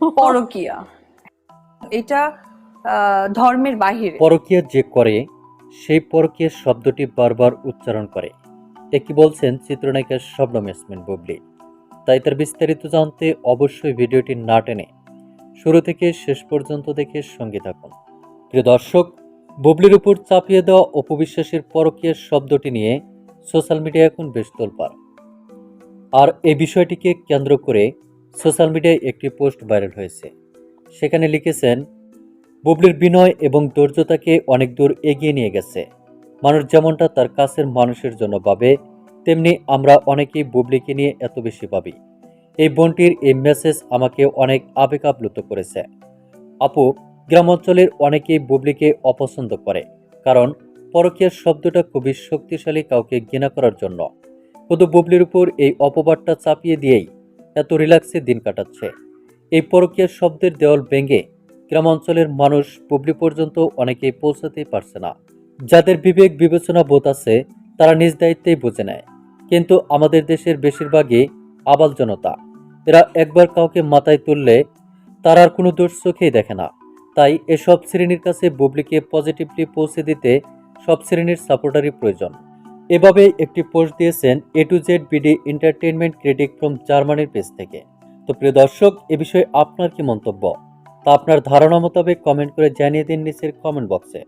পরকিয়া। এটা ধর্মের বাহিরে। পরকীয়া যে করে, সেই পরকীয়া শব্দটি বারবার উচ্চারণ করে। একই বলছেন? চিত্রনায়িকা শবনম ইয়াসমিন বুবলি। তাই তার বিস্তারিত জানতে অবশ্যই ভিডিওটি না টেনে শুরু থেকে শেষ পর্যন্ত দেখে সঙ্গে থাকুন। প্রিয় দর্শক, বুবলির উপর চাপিয়ে দেওয়া অপবিশ্বাসের পরকীয়া শব্দটি নিয়ে সোশ্যাল মিডিয়া এখন বেশ তোলপাড়। আর এই বিষয়টিকে কেন্দ্র করে সোশ্যাল মিডিয়ায় একটি পোস্ট ভাইরাল হয়েছে। সেখানে লিখেছেন, বুবলির বিনয় এবং ধৈর্যতাকে অনেক দূর এগিয়ে নিয়ে গেছে। মানুষ যেমনটা তার কাছের মানুষের জন্য ভাবে, তেমনি আমরা অনেকেই বুবলিকে নিয়ে এত বেশি ভাবি। এই বোনটির এই মেসেজ আমাকে অনেক আবেগ আপ্লুত করেছে। আপু, গ্রামাঞ্চলের অনেকেই বুবলিকে অপছন্দ করে, কারণ পরকীয়ার শব্দটা খুবই শক্তিশালী কাউকে ঘৃণা করার জন্য। শুধু বুবলির উপর এই অপবাদটা চাপিয়ে দিয়েই এত রিল্যাক্সে দিন কাটাচ্ছে। এই পরকীয়ার শব্দের দেওয়াল ভেঙে গ্রামাঞ্চলের মানুষ বুবলি পর্যন্ত অনেকেই পৌঁছাতেই পারছে না। যাদের বিবেক বিবেচনা বোধ আছে, তারা নিজ দায়িত্বেই বুঝে নেয়। কিন্তু আমাদের দেশের বেশিরভাগই আবাল জনতা। এরা একবার কাউকে মাথায় তুললে তার আর কোনো দোষ চোখেই দেখে না। তাই এসব শ্রেণির কাছে বুবলিকে পজিটিভলি পৌঁছে দিতে সব শ্রেণির সাপোর্টারই প্রয়োজন। এভাবে একটি পোস্ট দিয়েছেন A to Z BD entertainment critic from জার্মানির পেজ থেকে। তো প্রিয় দর্শক, এ বিষয়ে আপনার কি মন্তব্য? তা আপনার ধারণা মোতাবেক কমেন্ট করে জানিয়ে দিন নিচের কমেন্ট বক্সে